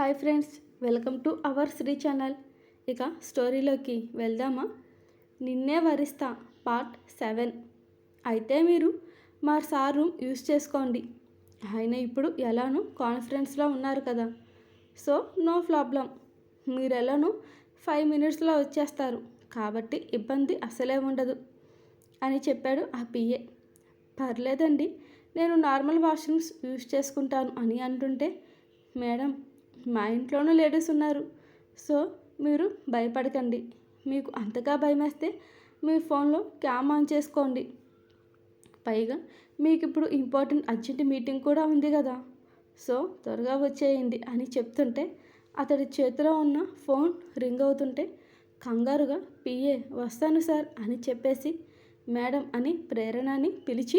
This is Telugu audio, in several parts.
Hi friends welcome to our Shri channel. ఇక స్టోరీలోకి వెళ్దామా? నిన్నే వరిస్తా పార్ట్ సెవెన్. అయితే మీరు మా సార్ రూమ్ యూజ్ చేసుకోండి. ఆయన ఇప్పుడు ఎలానో కాన్ఫిడెన్స్లో ఉన్నారు కదా. So no problem. మీరు ఎలానో ఫైవ్ మినిట్స్లో వచ్చేస్తారు. కాబట్టి ఇబ్బంది అసలే ఉండదు అని చెప్పాడు ఆ పిఏ. పర్లేదండి నేను నార్మల్ వాష్రూమ్స్ యూస్ చేసుకుంటాను అని అంటుంటే మేడం మా ఇంట్లోనూ లేడీస్ ఉన్నారు. సో మీరు భయపడకండి. మీకు అంతగా భయమేస్తే మీ ఫోన్లో క్యామ్ ఆన్ చేసుకోండి. పైగా మీకు ఇప్పుడు ఇంపార్టెంట్ అర్జెంట్ మీటింగ్ కూడా ఉంది కదా. సో త్వరగా వచ్చేయండి అని చెప్తుంటే అతడి చేతిలో ఉన్న ఫోన్ రింగ్ అవుతుంటే కంగారుగా పిఏ వస్తాను సార్ అని చెప్పేసి మేడం అని ప్రేరణని పిలిచి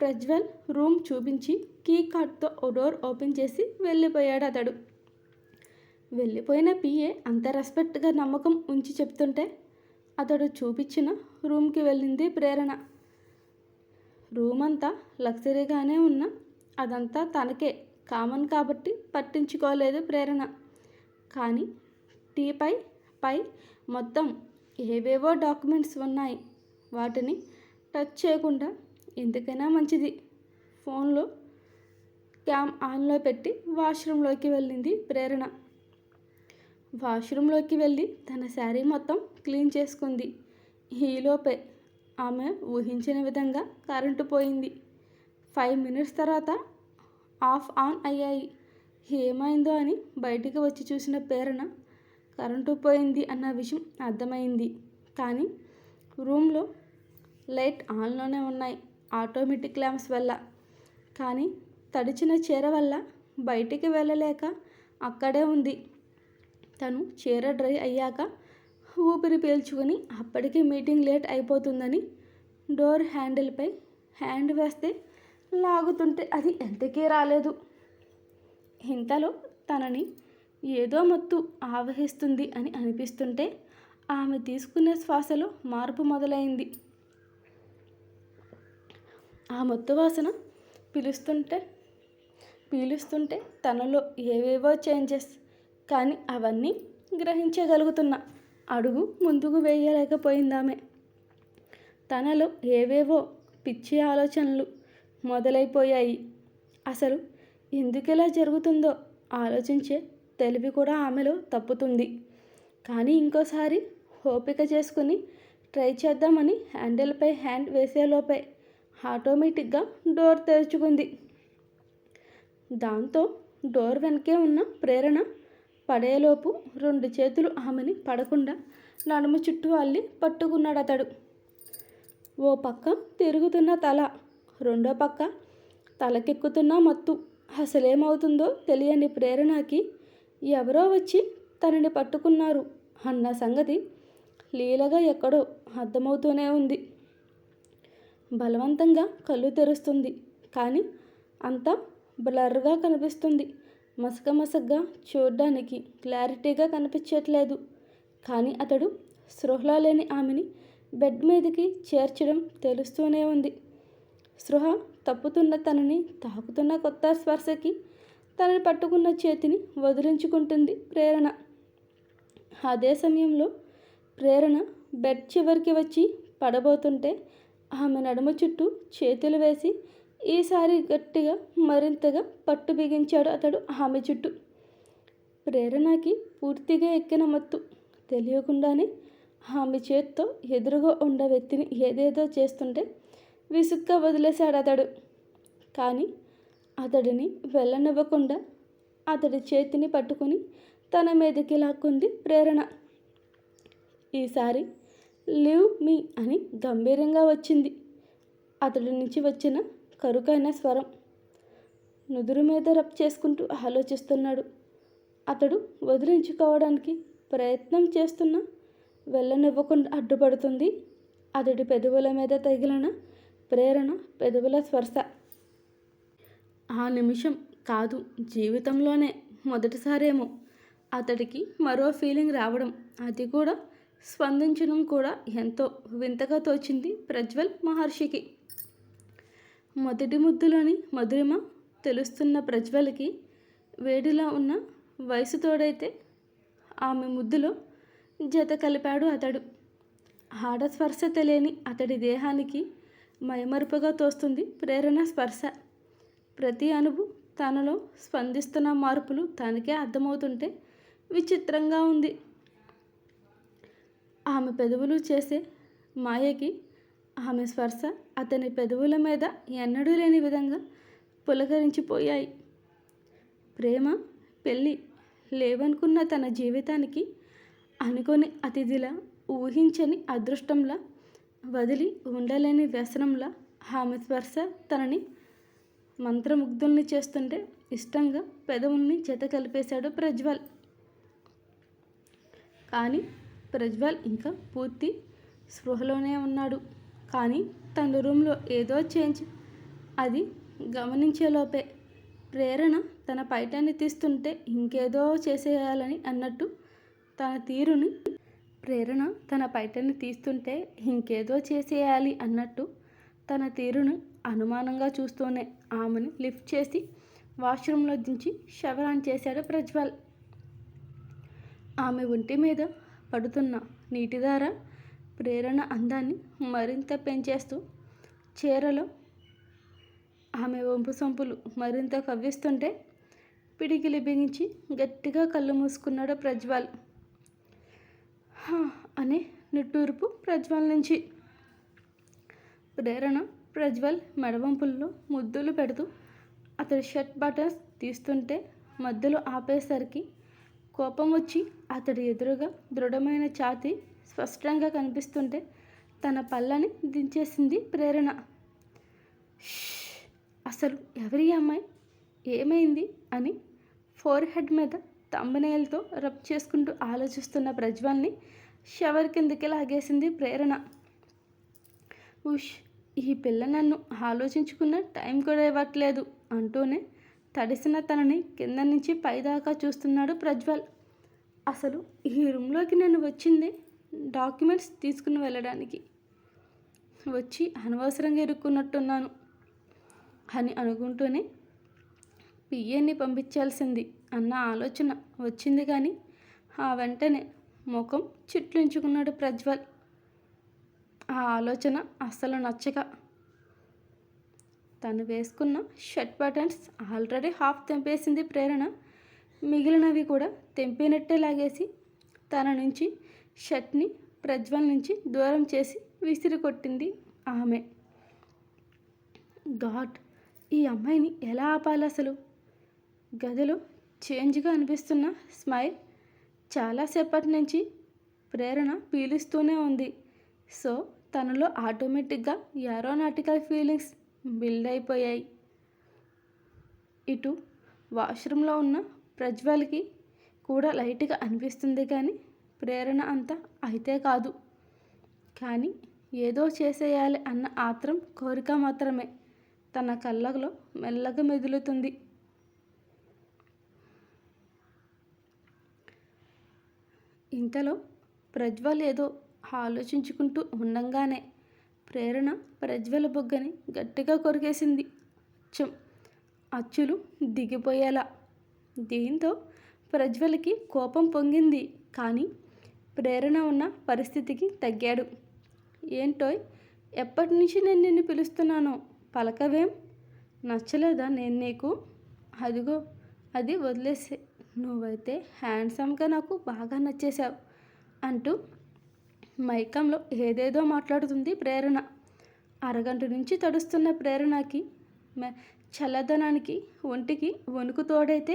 ప్రజ్వల్ రూమ్ చూపించి కీ కార్డ్తో డోర్ ఓపెన్ చేసి వెళ్ళిపోయాడు అతడు. వెళ్ళిపోయిన పిఏ అంత రెస్పెక్ట్గా నమ్మకం ఉంచి చెప్తుంటే అతడు చూపించిన రూమ్కి వెళ్ళింది ప్రేరణ. రూమ్ అంతా లగ్జరీగానే ఉన్న అదంతా తనకే కామన్ కాబట్టి పట్టించుకోలేదు ప్రేరణ. కానీ టీపై పై మొత్తం ఏవేవో డాక్యుమెంట్స్ ఉన్నాయి. వాటిని టచ్ చేయకుండా ఎందుకైనా మంచిది. ఫోన్లో క్యామ్ ఆన్లో పెట్టి వాష్రూమ్లోకి వెళ్ళింది ప్రేరణ. వాష్రూమ్లోకి వెళ్ళి తన శారీ మొత్తం క్లీన్ చేసుకుంది. ఈలోపే ఆమె ఊహించిన విధంగా కరెంటు పోయింది. ఫైవ్ మినిట్స్ తర్వాత ఆఫ్ ఆన్ అయ్యాయి. ఏమైందో అని బయటికి వచ్చి చూసిన ప్రేరణ కరెంటు పోయింది అన్న విషయం అర్థమైంది. కానీ రూమ్లో లైట్ ఆన్లోనే ఉన్నాయి. ఆటోమేటిక్ ల్యాంప్స్ వల్ల. కానీ తడిచిన చీర వల్ల బయటికి వెళ్ళలేక అక్కడే ఉంది. తను చీర డ్రై అయ్యాక ఊపిరి పీల్చుకుని అప్పటికి మీటింగ్ లేట్ అయిపోతుందని డోర్ హ్యాండిల్పై హ్యాండ్ వేస్తే లాగుతుంటే అది ఎంతకీ రాలేదు. ఇంతలో తనని ఏదో మత్తు ఆవహిస్తుంది అని అనిపిస్తుంటే ఆమె తీసుకునే శ్వాసలో మార్పు మొదలైంది. ఆ మత్తు వాసన పిలుస్తుంటే పీలుస్తుంటే తనలో ఏవేవో చేంజెస్. కానీ అవన్నీ గ్రహించగలుగుతున్నా అడుగు ముందుకు వేయలేకపోయిందామె. తనలో ఏవేవో పిచ్చి ఆలోచనలు మొదలైపోయాయి. అసలు ఎందుకెలా జరుగుతుందో ఆలోచించే తెలివి కూడా ఆమెలో తప్పుతుంది. కానీ ఇంకోసారి ఓపిక చేసుకుని ట్రై చేద్దామని హ్యాండిల్పై హ్యాండ్ వేసేలోపే ఆటోమేటిక్గా డోర్ తెరుచుకుంది. దాంతో డోర్ వెనకే ఉన్న ప్రేరణ పడేలోపు రెండు చేతులు ఆమెని పడకుండా నడుము చుట్టూ అల్లి పట్టుకున్నాడు అతడు. ఓ పక్క తిరుగుతున్న తల రెండో పక్క తలకెక్కుతున్న మత్తు. అసలేమవుతుందో తెలియని ప్రేరణకి ఎవరో వచ్చి తనని పట్టుకున్నారు అన్న సంగతి లీలగా ఎక్కడో అర్థమవుతూనే ఉంది. బలవంతంగా కళ్ళు తెరుస్తుంది. కానీ అంతా బ్లర్గా కనిపిస్తుంది. మసక మసగ్గా చూడ్డానికి క్లారిటీగా కనిపించట్లేదు. కానీ అతడు స్పృహలో లేని ఆమెని బెడ్ మీదకి చేర్చడం తెలుస్తూనే ఉంది. స్పృహ తప్పుతున్న తనని తాకుతున్న కొత్త స్పర్శకి తనని పట్టుకున్న చేతిని వదిలించుకుంటుంది ప్రేరణ. అదే సమయంలో ప్రేరణ బెడ్ చివరికి వచ్చి పడబోతుంటే ఆమె నడుమ చుట్టూ చేతులు వేసి ఈసారి గట్టిగా మరింతగా పట్టు బిగించాడు అతడు ఆమె చుట్టూ. ప్రేరణకి పూర్తిగా ఎక్కిన మత్తు. తెలియకుండానే ఆమె చేత్తో ఎదురుగా ఉన్న వ్యక్తిని ఏదేదో చేస్తుంటే విసుగ్గా వదిలేశాడు అతడు. కానీ అతడిని వెళ్ళనివ్వకుండా అతడి చేతిని పట్టుకుని తన మీదకి లాక్కుంది ప్రేరణ. ఈసారి లివ్ మీ అని గంభీరంగా వచ్చింది. అతడి నుంచి వచ్చిన కరుకైన స్వరం. నుదురు మీద రబ్ చేసుకుంటూ ఆలోచిస్తున్నాడు. అతడు వదిలించుకోవడానికి ప్రయత్నం చేస్తున్న వెళ్ళనివ్వకుండా అడ్డుపడుతుంది. అతడి పెదవుల మీద తగిలిన ప్రేరణ పెదవుల స్పర్శ. ఆ నిమిషం కాదు జీవితంలోనే మొదటిసారేమో. అతడికి మరో ఫీలింగ్ రావడం అది కూడా స్పందించడం కూడా ఎంతో వింతగా తోచింది ప్రజ్వల్ మహర్షికి. మొదటి ముద్దులోని మధురిమ తెలుస్తున్న ప్రజ్వల్కి వేడిలా ఉన్న వయసు తోడైతే ఆమె ముద్దులో జత కలిపాడు అతడు. ఆడ స్పర్శ తెలియని అతడి దేహానికి మైమరుపుగా తోస్తుంది ప్రేరణ స్పర్శ. ప్రతి అణువు తనలో స్పందిస్తున్న మార్పులు తనకే అర్థమవుతుంటే విచిత్రంగా ఉంది. ఆమె పెదవులు చేసే మాయకి ఆమె స్పర్శ అతని పెదవుల మీద ఎన్నడూ లేని విధంగా పులకరించిపోయాయి. ప్రేమ పెళ్ళి లేవనుకున్న తన జీవితానికి అనుకోని అతిథిలా ఊహించని అదృష్టంలా వదిలి ఉండలేని వ్యసనంలా ఆమె స్పర్శ తనని మంత్రముగ్ధుల్ని చేస్తుంటే ఇష్టంగా పెదవుల్ని జత కలిపేశాడు ప్రజ్వల్. కానీ ప్రజ్వల్ ఇంకా పూర్తి స్పృహలోనే ఉన్నాడు. కానీ తన రూమ్లో ఏదో చేంజ్. అది గమనించేలోపే ప్రేరణ తన పైటాన్ని తీస్తుంటే ఇంకేదో చేసేయాలని అన్నట్టు తన తీరుని ప్రేరణ తన పైటని తీస్తుంటే ఇంకేదో చేసేయాలి అన్నట్టు తన తీరును అనుమానంగా చూస్తూనే ఆమెను లిఫ్ట్ చేసి వాష్రూమ్లో దించి షవరాన్ చేశాడు ప్రజ్వల్. ఆమె ఒంటి మీద పడుతున్న. నీటిధార ప్రేరణ అందాన్ని మరింత పెంచేస్తూ చీరలో ఆమె వంపు సొంపులు మరింత కవ్విస్తుంటే పిడికిలి బిగించి గట్టిగా కళ్ళు మూసుకున్నాడు ప్రజ్వాల్. అనే నిట్టూర్పు ప్రజ్వల్ నుంచి. ప్రేరణ ప్రజ్వల్ మెడవంపుల్లో ముద్దులు పెడుతూ అతడి షర్ట్ బటన్స్ తీస్తుంటే మధ్యలో ఆపేసరికి కోపం వచ్చి అతడి ఎదురుగా దృఢమైన ఛాతీ స్పష్టంగా కనిపిస్తుంటే తన పళ్ళని దించేసింది ప్రేరణ. అసలు ఎవరి అమ్మాయి? ఏమైంది? అని ఫోర్ హెడ్ మీద తంబనేలతో రబ్ చేసుకుంటూ ఆలోచిస్తున్న ప్రజ్వల్ని షవర్ కిందకి లాగేసింది ప్రేరణ. ఉష్ ఈ పిల్ల నన్ను ఆలోచించుకున్న టైం కూడా ఇవ్వట్లేదు అంటూనే తడిసిన తనని కింద నుంచి పైదాకా చూస్తున్నాడు ప్రజ్వల్. అసలు ఈ రూమ్లోకి నేను వచ్చింది? డాక్యుమెంట్స్ తీసుకుని వెళ్ళడానికి. వచ్చి అనవసరంగా ఇరుక్కున్నట్టున్నాను అని అనుకుంటూనే పిఏని పంపించాల్సింది అన్న ఆలోచన వచ్చింది కానీ ఆ వెంటనే ముఖం చిట్లించుకున్నాడు ప్రజ్వల్. ఆ ఆలోచన అస్సలు నచ్చక తను వేసుకున్న షర్ట్ బటన్స్ ఆల్రెడీ హాఫ్ తెంపేసింది ప్రేరణ. మిగిలినవి కూడా తెంపినట్టే లాగేసి తన నుంచి షర్ట్ని ప్రజ్వల్ నుంచి దూరం చేసి విసిరి కొట్టింది ఆమె. గాడ్ ఈ అమ్మాయిని ఎలా ఆపాలి అసలు? గదిలో చేంజ్గా అనిపిస్తున్న స్మైల్ చాలాసేపటి నుంచి ప్రేరణ పీలుస్తూనే ఉంది. సో తనలో ఆటోమేటిక్గా ఏరోనాటికల్ ఫీలింగ్స్ బిల్డ్ అయిపోయాయి ఇటు వాష్రూమ్లో ఉన్న ప్రజ్వల్కి కూడా లైట్గా అనిపిస్తుంది కానీ ప్రేరణ అంతా అయితే కాదు. కానీ ఏదో చేసేయాలి అన్న ఆత్రం కోరిక మాత్రమే. తన కళ్ళలో మెల్లగా మెదులుతుంది. ఇంతలో ప్రజ్వల్ ఏదో ఆలోచించుకుంటూ ఉండంగానే ప్రేరణ ప్రజ్వల బొగ్గని గట్టిగా కొరికేసింది. అచ్చం అచ్చులు దిగిపోయేలా. దీంతో ప్రజ్వలకి కోపం పొంగింది. కానీ ప్రేరణ ఉన్న పరిస్థితికి తగ్గాడు. ఏంటోయ్ ఎప్పటి నుంచి నేను నిన్ను పిలుస్తున్నానో? పలకవేం? నచ్చలేదా నేను నీకు? అదిగో అది వదిలేసే. నువ్వైతే హ్యాండ్సమ్గా నాకు బాగా నచ్చేశావు అంటూ మైకంలో ఏదేదో మాట్లాడుతుంది ప్రేరణ. అరగంట నుంచి తడుస్తున్న ప్రేరణకి చల్లదనానికి ఒంటికి వణుకు తోడైతే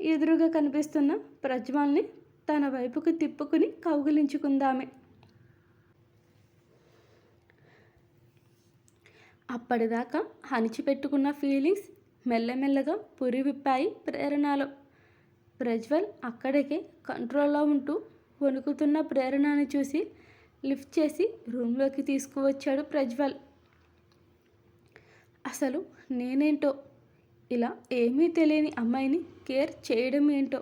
ఎదురుగా కనిపిస్తున్న ప్రజ్వాల్ని తన వైపుకు తిప్పుకుని కౌగిలించుకుందామే. అప్పటిదాకా అణిచిపెట్టుకున్న ఫీలింగ్స్ మెల్లమెల్లగా పురి విప్పాయి ప్రేరణలో. ప్రజ్వల్ అక్కడికే కంట్రోల్లో ఉంటూ వణుకుతున్న ప్రేరణను చూసి లిఫ్ట్ చేసి రూమ్లోకి తీసుకువచ్చాడు ప్రజ్వల్. అసలు నేనేంటో? ఇలా ఏమీ తెలియని అమ్మాయిని కేర్ చేయడం ఏంటో?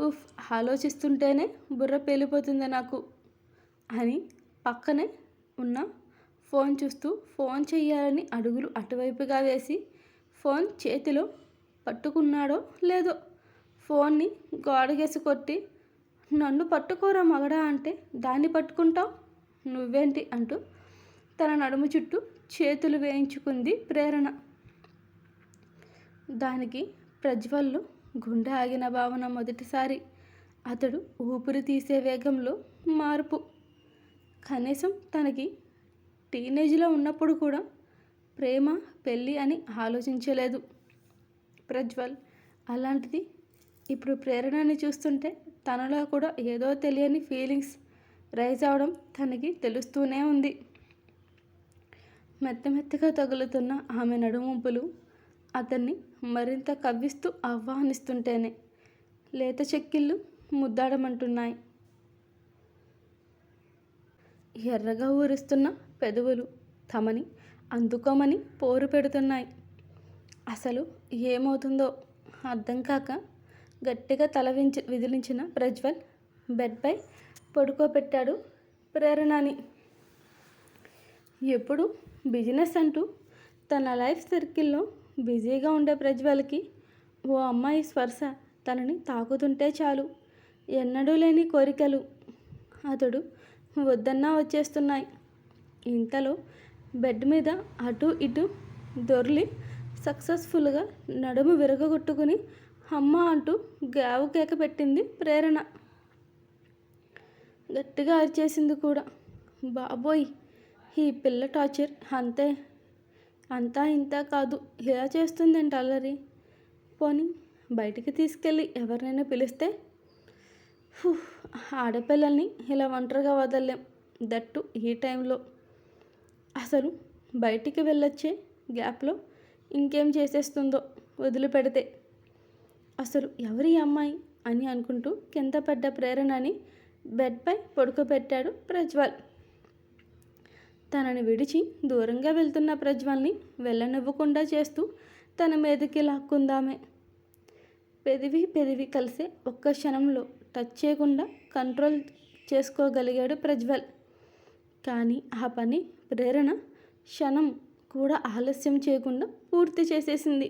ఉఫ్ ఆలోచిస్తుంటేనే బుర్ర పేలిపోతుంది నాకు అని పక్కనే ఉన్న ఫోన్ చూస్తూ ఫోన్ చేయాలని అడుగులు అటువైపుగా వేసి ఫోన్ చేతిలో పట్టుకున్నాడో లేదో? ఫోన్ని గోడగేసి కొట్టి నన్ను పట్టుకోరా మగడా అంటే దాన్ని పట్టుకుంటావు? నువ్వేంటి అంటూ తన నడుము చుట్టూ చేతులు వేయించుకుంది ప్రేరణ. దానికి ప్రజ్వల్లు గుండె ఆగిన భావన మొదటిసారి. అతడు ఊపిరి తీసే వేగంలో మార్పు. కనీసం తనకి టీనేజ్లో ఉన్నప్పుడు కూడా ప్రేమ పెళ్ళి అని ఆలోచించలేదు. ప్రజ్వల్ అలాంటిది ఇప్పుడు ప్రేరణని చూస్తుంటే తనలో కూడా ఏదో తెలియని ఫీలింగ్స్ రైజ్ అవడం తనకి తెలుస్తూనే ఉంది. మెత్త మెత్తగా తగులుతున్న ఆమె నడుముంపులు అతన్ని మరింత కవ్విస్తూ ఆహ్వానిస్తుంటేనే లేత చెక్కిళ్ళు ముద్దాడమంటున్నాయి. ఎర్రగా ఊరిస్తున్న పెదవులు తమని అందుకోమని పోరు పెడుతున్నాయి. అసలు ఏమవుతుందో అర్థం కాక గట్టిగా తల వించి విదిలించిన ప్రజ్వల్ బెడ్పై పడుకోబెట్టాడు ప్రేరణని. ఎప్పుడు? బిజినెస్ అంటూ? తన లైఫ్ సర్కిల్లో బిజీగా ఉండే ప్రజ్వల్కి ఓ అమ్మాయి స్పర్శ తనని తాకుతుంటే చాలు. ఎన్నడూ లేని కోరికలు అతడు వద్దన్నా వచ్చేస్తున్నాయి. ఇంతలో బెడ్ మీద అటు ఇటు దొర్లి సక్సెస్ఫుల్గా నడుము విరగగొట్టుకుని అమ్మ అంటూ గావు కేక పెట్టింది ప్రేరణ. గట్టిగా అరిచేసింది కూడా. బాబోయ్ ఈ పిల్ల టార్చర్ అంతే. అంతా ఇంత కాదు. ఇలా చేస్తుందంట అల్లరి? పోనీ బయటికి తీసుకెళ్ళి ఎవరినైనా పిలిస్తే? ఆడపిల్లల్ని ఇలా ఒంటరిగా వదలలేం. దట్టు ఈ టైంలో. అసలు బయటికి వెళ్ళొచ్చే గ్యాప్లో ఇంకేం చేసేస్తుందో వదిలిపెడితే. అసలు ఎవరి అమ్మాయి అని అనుకుంటూ కింద పడ్డ ప్రేరణని బెడ్పై పడుకోబెట్టాడు ప్రజ్వల్. తనని విడిచి దూరంగా వెళ్తున్న ప్రజ్వల్ని వెళ్ళనివ్వకుండా చేస్తూ తన మీదకి లాక్కుందామే. పెదివి పెదివి కలిసే ఒక్క క్షణంలో టచ్ చేయకుండా కంట్రోల్ చేసుకోగలిగాడు ప్రజ్వల్. కానీ ఆ పని ప్రేరణ క్షణం కూడా ఆలస్యం చేయకుండా పూర్తి చేసేసింది.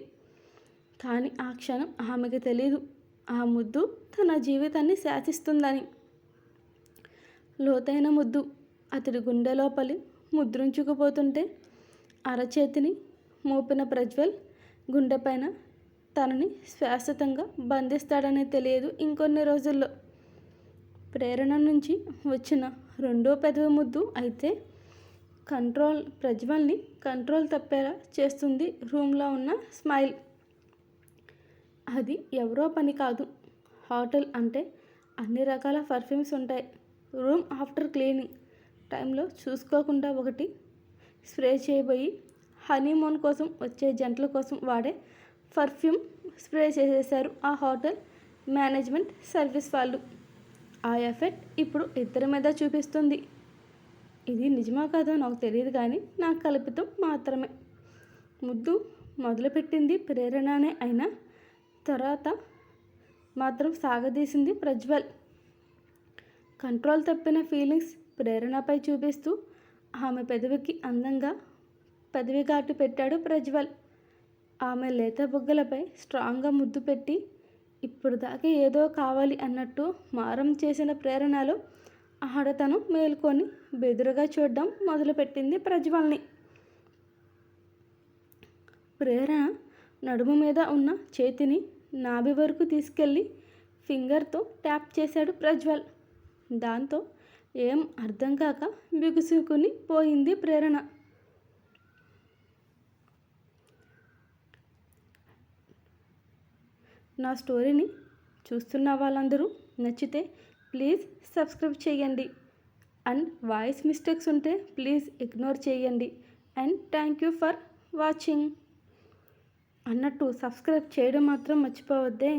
కానీ ఆ క్షణం ఆమెకు తెలియదు ఆ ముద్దు తన జీవితాన్ని శాసిస్తుందని. లోతైన ముద్దు. అతడి గుండె లోపలి ముద్రించుకుపోతుంటే అరచేతిని మోపిన ప్రజ్వల్ గుండెపైన తనని శాశ్వతంగా బంధిస్తాడని తెలియదు ఇంకొన్ని రోజుల్లో. ప్రేరణ నుంచి వచ్చిన రెండో పెదవ ముద్దు అయితే కంట్రోల్ ప్రజ్వల్ని కంట్రోల్ తప్పేలా చేస్తుంది రూమ్లో ఉన్న స్మైల్. అది ఎవరో పని కాదు. హోటల్ అంటే అన్ని రకాల పర్ఫ్యూమ్స్ ఉంటాయి. రూమ్ ఆఫ్టర్ క్లీనింగ్ టైంలో చూసుకోకుండా ఒకటి స్ప్రే చేయబోయి హనీమూన్ కోసం వచ్చే జంటల కోసం వాడే పర్ఫ్యూమ్ స్ప్రే చేసేశారు ఆ హోటల్ మేనేజ్మెంట్ సర్వీస్ వాళ్ళు. ఆ ఎఫెక్ట్ ఇప్పుడు ఇద్దరి మీద చూపిస్తుంది. ఇది నిజమా కాదో నాకు తెలియదు కానీ నాకు కల్పితం మాత్రమే. ముద్దు మొదలుపెట్టింది ప్రేరణనే అయినా తర్వాత మాత్రం సాగదీసింది ప్రజ్వల్. కంట్రోల్ తప్పిన ఫీలింగ్స్ ప్రేరణపై చూపిస్తూ ఆమె పెదవికి అందంగా పెదవి ఘాటు పెట్టాడు ప్రజ్వల్. ఆమె లేత బుగ్గలపై స్ట్రాంగ్గా ముద్దు పెట్టి ఇప్పుడు దాకా ఏదో కావాలి అన్నట్టు మారం చేసిన ప్రేరణలో ఆడతను మేల్కొని బెదురుగా చూడడం మొదలుపెట్టింది ప్రజ్వల్ని. ప్రేరణ నడుము మీద ఉన్న చేతిని నాభి వరకు తీసుకెళ్ళి ఫింగర్తో ట్యాప్ చేశాడు ప్రజ్వల్. దాంతో ఏం అర్థం కాక బిగుసుకుని పోయింది ప్రేరణ. నా స్టోరీని చూస్తున్న వాళ్ళందరూ నచ్చితే ప్లీజ్ సబ్స్క్రైబ్ చేయండి. అండ్ వాయిస్ మిస్టేక్స్ ఉంటే ప్లీజ్ ఇగ్నోర్ చేయండి. And thank you for watching. అన్నట్టు సబ్స్క్రైబ్ చేయడం మాత్రం మర్చిపోవద్దే.